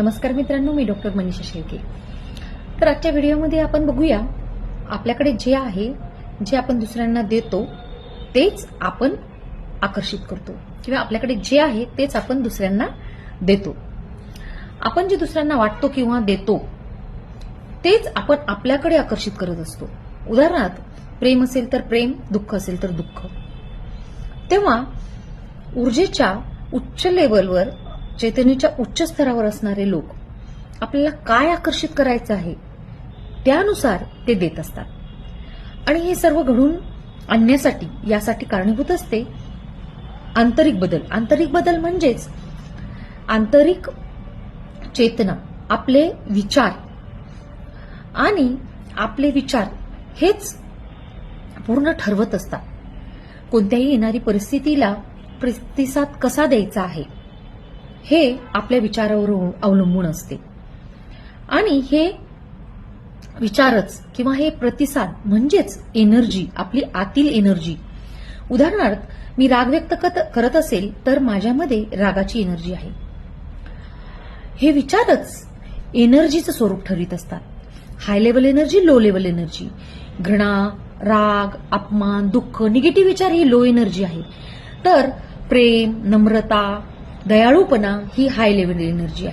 नमस्कार मित्रांनो मी डॉक्टर मनीषा शेळके. तर आजच्या व्हिडिओमध्ये आपण बघूया आपल्याकडे जे आहे जे आपण दुसऱ्यांना देतो तेच आपण आकर्षित करतो. किंवा आपल्याकडे जे आहे तेच आपण दुसऱ्यांना देतो. आपण जे दुसऱ्यांना वाटतो किंवा देतो तेच आपण आपल्याकडे आकर्षित करत असतो. उदाहरणार्थ प्रेम असेल तर प्रेम दुःख असेल तर दुःख. तेव्हा ऊर्जेच्या उच्च लेवलवर चैतन्याच्या उच्च स्तरावर असणारे लोक आपल्याला काय आकर्षित करायचं आहे त्यानुसार ते देत असतात. आणि हे सर्व घडून आणण्यासाठी यासाठी कारणीभूत असते आंतरिक बदल. आंतरिक बदल म्हणजेच आंतरिक चेतना आपले विचार. आणि आपले विचार हेच पूर्ण ठरवत असतात. कोणत्याही येणारी परिस्थितीला प्रतिसाद कसा द्यायचा आहे? हे आपल्या विचारावर अवलंबून असते. आणि हे विचारच किंवा हे प्रतिसाद म्हणजेच एनर्जी आपली आतील एनर्जी. उदाहरणार्थ मी राग व्यक्त करत असेल तर माझ्यामध्ये रागाची एनर्जी आहे. हे विचारच एनर्जीचं स्वरूप ठरवित असतात. High level energy low level energy. घृणा राग अपमान दुःख निगेटिव्ह विचार ही लो एनर्जी आहे. तर प्रेम नम्रता दयाळूपणा ही हाय लेवल एनर्जी आहे.